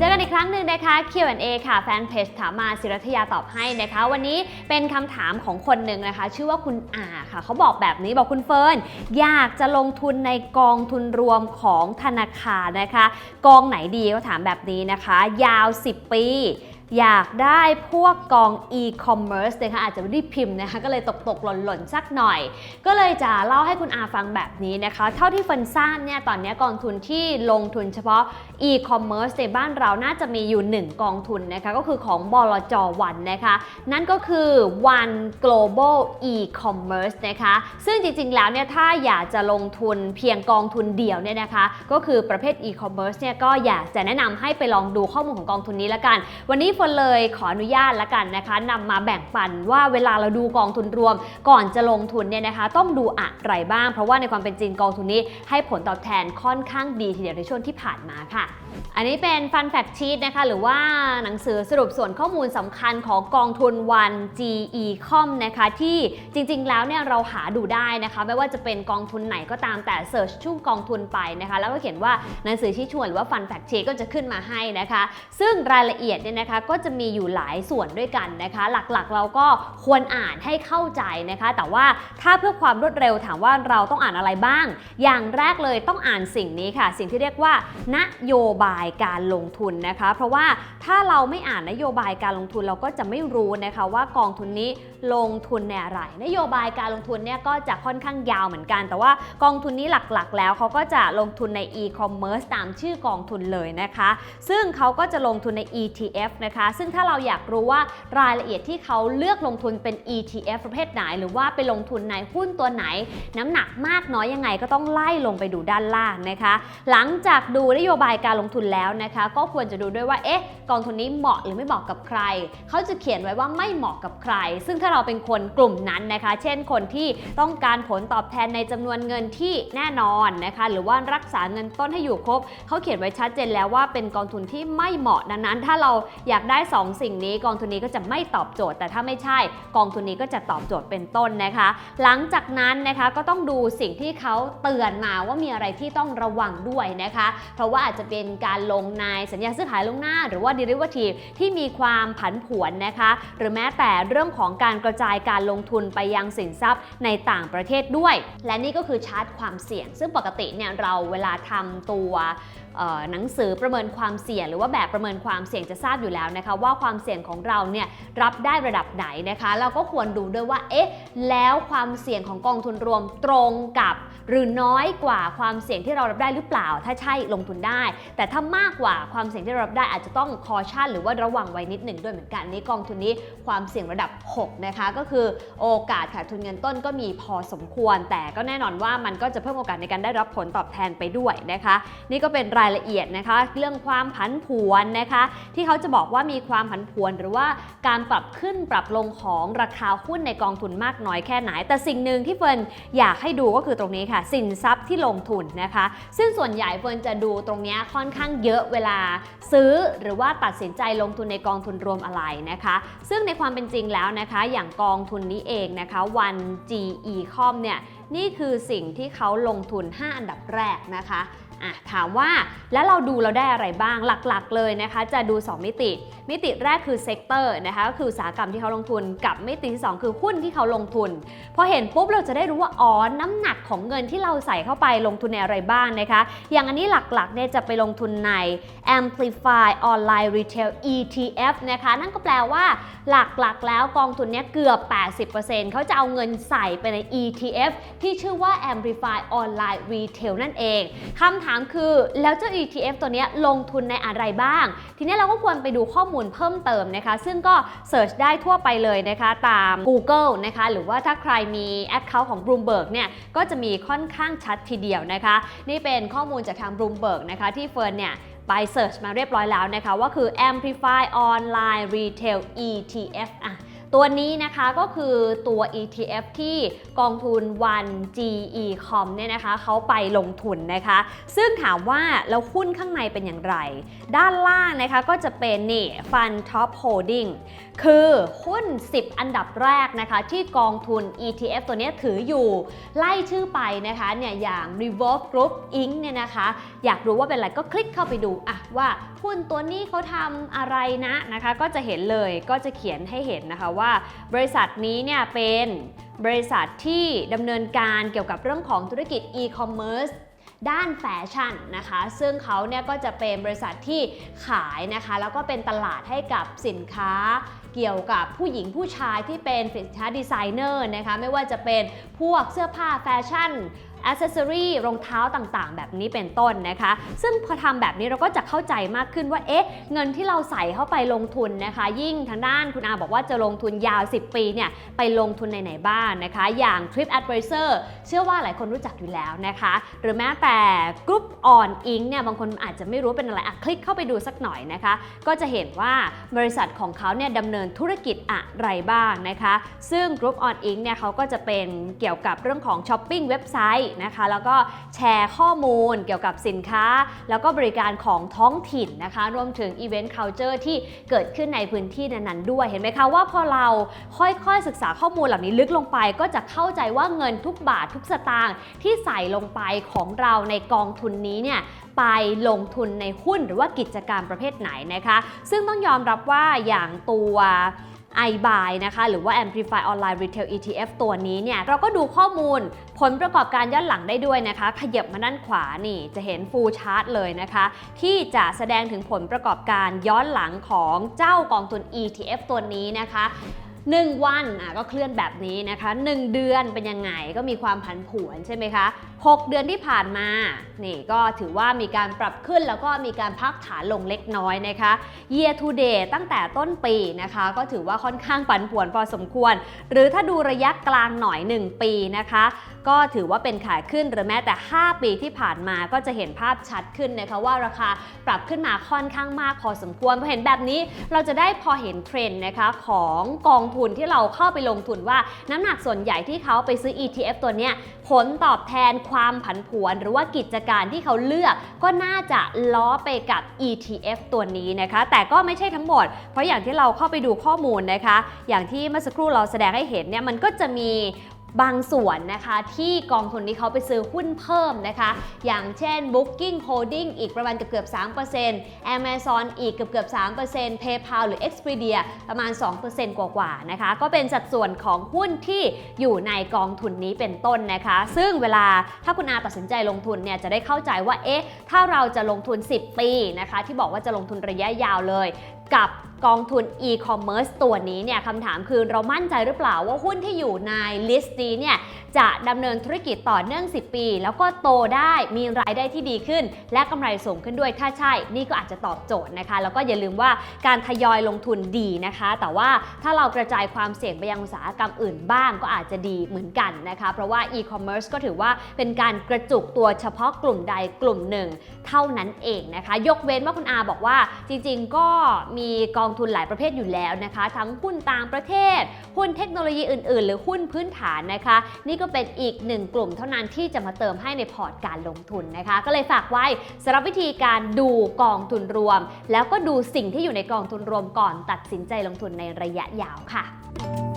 เจอกันอีกครั้งหนึ่งนะคะ Q&A ค่ะแฟนเพจถามมาศิรัทยาตอบให้นะคะ วันนี้เป็นคำถามของคนหนึ่งนะคะ ชื่อว่าคุณอาค่ะเขาบอกแบบนี้บอกคุณเฟิร์นอยากจะลงทุนในกองทุนรวมของธนาคารนะคะ กองไหนดีเขาถามแบบนี้นะคะ ยาว 10 ปี อยากได้พวกกอง e-commerce นะคะอาจจะไม่ได้พิมพ์นะคะก็เลยตกตกๆหล่นหล่นๆสักหน่อย ก็เลยจะเล่าให้คุณอาฟังแบบนี้นะคะ เท่าที่ฟินทราบเนี่ยตอนนี้กองทุนที่ลงทุนเฉพาะ e-commerce ในบ้านเราน่าจะมีอยู่ 1 กองทุนนะคะก็คือของบลจวันนะคะนั่นก็คือ One Global E-commerce นะคะซึ่งจริงๆแล้วเนี่ยถ้าอยากจะลงทุนเพียงกองทุนเดียวเนี่ยนะคะก็คือประเภท e-commerce เนี่ยก็อยากจะแนะนำให้ไปลองดูข้อมูลของกองทุนนี้ละกัน วันนี้ฝนเลยขออนุญาตละกันนะคะนำมาแบ่งปันว่าเวลาเราดูกองทุนรวม ก่อนจะลงทุนเนี่ยนะคะ ต้องดูอะไรบ้าง เพราะว่าในความเป็นจริงกองทุนนี้ให้ผลตอบแทนค่อนข้างดีทีเดียวในช่วงที่ผ่านมาค่ะ อันนี้เป็น Fun Fact Sheet นะคะ หรือว่าหนังสือสรุปส่วนข้อมูลสำคัญของกองทุน One GE Com นะคะ ที่จริงๆ แล้วเนี่ยเราหาดูได้นะคะ ไม่ว่าจะเป็นกองทุนไหนก็ตามแต่ Search ชื่อกองทุนไปนะคะ แล้วก็เขียนว่าหนังสือชี้ชวนหรือว่า Fun Fact Sheet ก็จะขึ้นมาให้นะคะ ซึ่งรายละเอียดเนี่ยนะคะก็จะมีอยู่หลายส่วนด้วยกันนะคะ หลักๆ เราก็ควรอ่านให้เข้าใจนะคะ แต่ว่าถ้าเพื่อความรวดเร็วถามว่าเราต้องอ่านอะไรบ้าง อย่างแรกเลยต้องอ่านสิ่งนี้ค่ะ สิ่งที่เรียกว่านโยบายายการลงทุนนะคะ เพราะว่าถ้าเราไม่อ่านนโยบายการลงทุนเราก็จะไม่รู้นะคะว่ากองทุนนี้ลงทุนในอะไร นโยบายการลงทุนเนี่ยก็จะค่อนข้างยาวเหมือนกัน แต่ว่ากองทุนนี้หลักๆ แล้วเขาก็จะลงทุนใน e-commerce ตามชื่อกองทุนเลยนะคะ ซึ่งเขาก็จะลงทุนใน ETF นะคะ ซึ่งถ้าเราอยากรู้ว่ารายละเอียดที่เขาเลือกลงทุนเป็น ETF ประเภทไหน หรือว่าไปลงทุนในหุ้นตัวไหน น้ำหนักมากน้อยยังไงก็ต้องไล่ลงไปดูด้านล่างนะคะ หลังจากดูนโยบายการลงองทุนแล้วนะคะ ก็ควรจะดูด้วยว่าเอ๊ะกองทุนนี้เหมาะหรือไม่เหมาะกับใคร เขาจะเขียนไว้ว่าไม่เหมาะกับใคร ซึ่งถ้าเราเป็นคนกลุ่มนั้นนะคะ เช่นคนที่ต้องการผลตอบแทนในจำนวนเงินที่แน่นอนนะคะ หรือว่ารักษาเงินต้นให้อยู่ครบเขาเขียนไว้ชัดเจนแล้วว่าเป็นกองทุนที่ไม่เหมาะดังนั้น ถ้าเราอยากได้ 2 สิ่งนี้ กองทุนนี้ก็จะไม่ตอบโจทย์ แต่ถ้าไม่ใช่ กองทุนนี้ก็จะตอบโจทย์เป็นต้นนะคะ หลังจากนั้นนะคะก็ต้องดูสิ่งที่เขาเตือนมาว่ามีอะไรที่ต้องระวังด้วยนะคะ เพราะว่าอาจจะเป็นการลงในสัญญาซื้อขายลวงหน้า หรือว่า derivative ที่มีความผันผวนนะคะ หรือแม้แต่เรื่องของการกระจายการลงทุนไปยังสินทรัพย์ในต่างประเทศด้วย และนี่ก็คือชาร์ตความเสี่ยง ซึ่งปกติเนี่ยเราเวลาทำตัวหนังสือประเมินความเสี่ยง หรือว่าแบบประเมินความเสี่ยงจะทราบอยู่แล้วนะคะ ว่าความเสี่ยงของเราเนี่ยรับได้ระดับไหนนะคะ เราก็ควรดูด้วยว่าเอ๊ะแล้วความเสี่ยงของกองทุนรวมตรงกับ หรือน้อยกว่าความเสี่ยงที่เรารับได้หรือเปล่า ถ้าใช่ลงทุนได้ แต่ถ้ามากกว่าความเสี่ยงที่เรารับได้อาจจะต้องคอชั่น หรือว่าระวังไว้นิดหนึ่งด้วยเหมือนกันนี่กองทุนนี้ความเสี่ยงระดับ 6 นะคะ ก็คือโอกาสขาดทุนเงินต้นก็มีพอสมควร แต่ก็แน่นอนว่ามันก็จะเพิ่มโอกาสในการได้รับผลตอบแทนไปด้วยนะคะ นี่ก็เป็นรายละเอียดนะคะ เรื่องความผันผวนนะคะ ที่เขาจะบอกว่ามีความผันผวนหรือว่าการปรับขึ้นปรับลงของราคาหุ้นในกองทุนมากน้อยแค่ไหน แต่สิ่งหนึ่งที่เฟิร์นอยากให้ดูก็คือตรงนี้ค่ะสินทรัพย์ที่ลงทุนนะคะ ซึ่งส่วนใหญ่เฟิร์นจะดูตรงนี้ค่อนข้างเยอะเวลาซื้อหรือว่าตัดสินใจลงทุนในกองทุนรวมอะไรนะคะ ซึ่งในความเป็นจริงแล้วนะคะ อย่างกองทุนนี้เองนะคะวัน GE Com เนี่ยนี่คือสิ่งที่เขาลงทุน 5 อันดับแรกนะคะ อะถามว่าแล้วเราดูเราได้อะไรบ้างหลักๆ เลยนะคะ จะดู 2 มิติ มิติแรกคือเซกเตอร์นะคะก็คืออุตสาหกรรมที่เขาลงทุนกับมิติที่ 2 คือหุ้นที่เขาลงทุน พอเห็นปุ๊บเราจะได้รู้ว่าอ๋อน้ำหนักของเงินที่เราใส่เข้าไปลงทุนในอะไรบ้างนะคะ อย่างอันนี้หลักๆเนี่ยจะไปลงทุนใน Amplify Online Retail ETF นะคะ นั่นก็แปลว่าหลักๆ แล้วกองทุนเนี้ยเกือบ 80%เขาจะเอาเงินใส่ไปใน ETF ที่ชื่อว่า Amplify Online Retail นั่นเองคำถามคือแล้วเจ้า ETF ตัวนี้ลงทุนในอะไรบ้าง ทีนี้เราก็ควรไปดูข้อมูลเพิ่มเติมนะคะ ซึ่งก็เสิร์ชได้ทั่วไปเลยนะคะตาม Google นะคะ หรือว่าถ้าใครมี Account ของ Bloomberg เนี่ยก็จะมีค่อนข้างชัดทีเดียวนะคะ นี่เป็นข้อมูลจากทาง Bloomberg นะคะที่เฟิร์นเนี่ยไปเสิร์ชมาเรียบร้อยแล้วนะคะว่าคือ Amplify Online Retail ETF อะ ตัวนี้นะคะก็คือตัว ETF ที่กองทุน One GE Com เนี่ยนะคะเขาไปลงทุนนะคะ ซึ่งถามว่าแล้วหุ้นข้างในเป็นอย่างไร ด้านล่างนะคะก็จะเป็นนี่ Fund Top Holding คือหุ้น 10 อันดับแรกนะคะ ที่กองทุน ETF ตัวนี้ถืออยู่ ไล่ชื่อไปนะคะเนี่ยอย่าง Revolve Group Inc. เนี่ยนะคะ อยากรู้ว่าเป็นอะไรก็คลิกเข้าไปดูอะว่าหุ้นตัวนี้เขาทำอะไรนะนะคะ ก็จะเห็นเลยก็จะเขียนให้เห็นนะคะว่า บริษัทนี้เนี่ยเป็นบริษัทที่ดำเนินการเกี่ยวกับเรื่องของธุรกิจ e-commerce ด้านแฟชั่นนะคะ ซึ่งเขาเนี่ยก็จะเป็นบริษัทที่ขายนะคะ แล้วก็เป็นตลาดให้กับสินค้า เกี่ยวกับผู้หญิงผู้ชายที่เป็นสินค้าดีไซเนอร์นะคะ ไม่ว่าจะเป็นพวกเสื้อผ้าแฟชั่นอ c เซสซอรีรองเท้าต่างๆ แบบนี้เป็นต้นนะคะ ซึ่งพอทำแบบนี้เราก็จะเข้าใจมากขึ้นว่า เอ๊ะ เงินที่เราใส่เข้าไปลงทุนนะคะ ยิ่งทางด้านคุณอาบอกว่าจะลงทุนยาว 10 ปีเนี่ย ไปลงทุนในไหนบ้างนะคะ อย่าง Trip Advisor เชื่อว่าหลายคนรู้จักอยู่แล้วนะคะ หรือแม้แต่ Group on Inc เนี่ย บางคนอาจจะไม่รู้เป็นอะไร อะ คลิกเข้าไปดูสักหน่อยนะคะ ก็จะเห็นว่าบริษัทของเขาเนี่ยดำเนินธุรกิจอะไรบ้างนะคะ ซึ่ง Group on Inc เนี่ยเขาก็จะเป็นเกี่ยวกับเรื่องของช้อปปิ้งเว็บไซต์นะคะ แล้วก็แชร์ข้อมูลเกี่ยวกับสินค้า แล้วก็บริการของท้องถิ่นนะคะ รวมถึง Event Culture ที่เกิดขึ้นในพื้นที่นั้นๆด้วยเห็นไหมคะว่าพอเราค่อยๆศึกษาข้อมูลเหล่านี้ลึกลงไปก็จะเข้าใจว่าเงินทุกบาททุกสตางค์ที่ใส่ลงไปของเราในกองทุนนี้เนี่ยไปลงทุนในหุ้นหรือว่ากิจการประเภทไหนนะคะ ซึ่งต้องยอมรับว่าอย่างตัว iBuy นะคะหรือว่า Amplify Online Retail ETF ตัวนี้เนี่ยเราก็ดูข้อมูลผลประกอบการย้อนหลังได้ด้วยนะคะ ขยับมาด้านขวานี่จะเห็น full chart เลยนะคะ ที่จะแสดงถึงผลประกอบการย้อนหลังของเจ้ากองทุน ETF ตัวนี้นะคะ 1 วันอะก็เคลื่อนแบบนี้นะคะ 1 เดือนเป็นยังไงก็มีความผันผวนใช่ไหมคะ 6 เดือนที่ผ่านมานี่ก็ถือว่ามีการปรับขึ้นแล้วก็มีการพักฐานลงเล็กน้อยนะคะ year to date ตั้งแต่ต้นปีนะคะ ก็ถือว่าค่อนข้างผันผวนพอสมควร หรือถ้าดูระยะกลางหน่อย 1 ปีนะคะ ก็ถือว่าเป็นขายขึ้นหรือแม้แต่ 5 ปีที่ผ่านมาก็จะเห็นภาพชัดขึ้นนะคะว่าราคาปรับขึ้นมาค่อนข้างมากพอสมควรพอเห็นแบบนี้เราจะได้พอเห็นเทรนด์นะคะของกองทุนที่เราเข้าไปลงทุนว่าน้ำหนักส่วนใหญ่ที่เขาไปซื้อ ETF ตัวเนี้ยผลตอบแทนความผันผวน หรือว่ากิจการที่เขาเลือก ก็น่าจะล้อไปกับ ETF ตัวนี้นะคะ แต่ก็ไม่ใช่ทั้งหมด เพราะอย่างที่เราเข้าไปดูข้อมูลนะคะ อย่างที่เมื่อสักครู่เราแสดงให้เห็นเนี่ยมันก็จะมี บางส่วนนะคะที่กองทุนนี้เขาไปซื้อหุ้นเพิ่มนะคะ อย่างเช่น Booking Holding อีกประมาณเกือบเกือบ3% Amazon อีกเกือบเกือบ3% PayPal หรือ Expedia ประมาณ 2%กว่าๆนะคะ ก็เป็นสัดส่วนของหุ้นที่อยู่ในกองทุนนี้เป็นต้นนะคะ ซึ่งเวลาถ้าคุณอาตัดสินใจลงทุนเนี่ยจะได้เข้าใจว่าเอ๊ะถ้าเราจะลงทุน 10 ปีนะคะ ที่บอกว่าจะลงทุนระยะยาวเลย กับ กองทุน e-commerce ตัวนี้เนี่ยคำถามคือเรามั่นใจหรือเปล่าว่าหุ้นที่อยู่ในลิสต์นี้เนี่ยจะดำเนินธุรกิจต่อเนื่อง 10 ปี แล้วก็โตได้มีรายได้ที่ดีขึ้น และกำไรสูงขึ้นด้วยถ้าใช่ นี่ก็อาจจะตอบโจทย์นะคะ แล้วก็อย่าลืมว่าการทยอยลงทุนดีนะคะ แต่ว่าถ้าเรากระจายความเสี่ยงไปยังอุตสาหกรรมอื่นบ้างก็อาจจะดีเหมือนกันนะคะ เพราะว่า e-commerce ก็ถือว่าเป็นการกระจุกตัวเฉพาะกลุ่มใดกลุ่มหนึ่ง เท่านั้นเองนะคะ ยกเว้นว่าคุณอาบอกว่าจริง ๆ ก็มีกององทุนหลายประเภทอยู่แล้วนะคะ ทั้งหุ้นต่างประเทศ หุ้นเทคโนโลยีอื่น ๆ หรือหุ้นพื้นฐานนะคะ นี่ก็เป็นอีกหนึ่งกลุ่มเท่านั้นที่จะมาเติมให้ในพอร์ตการลงทุนนะคะ ก็เลยฝากไว้สำหรับวิธีการดูกองทุนรวม แล้วก็ดูสิ่งที่อยู่ในกองทุนรวมก่อนตัดสินใจลงทุนในระยะยาวค่ะ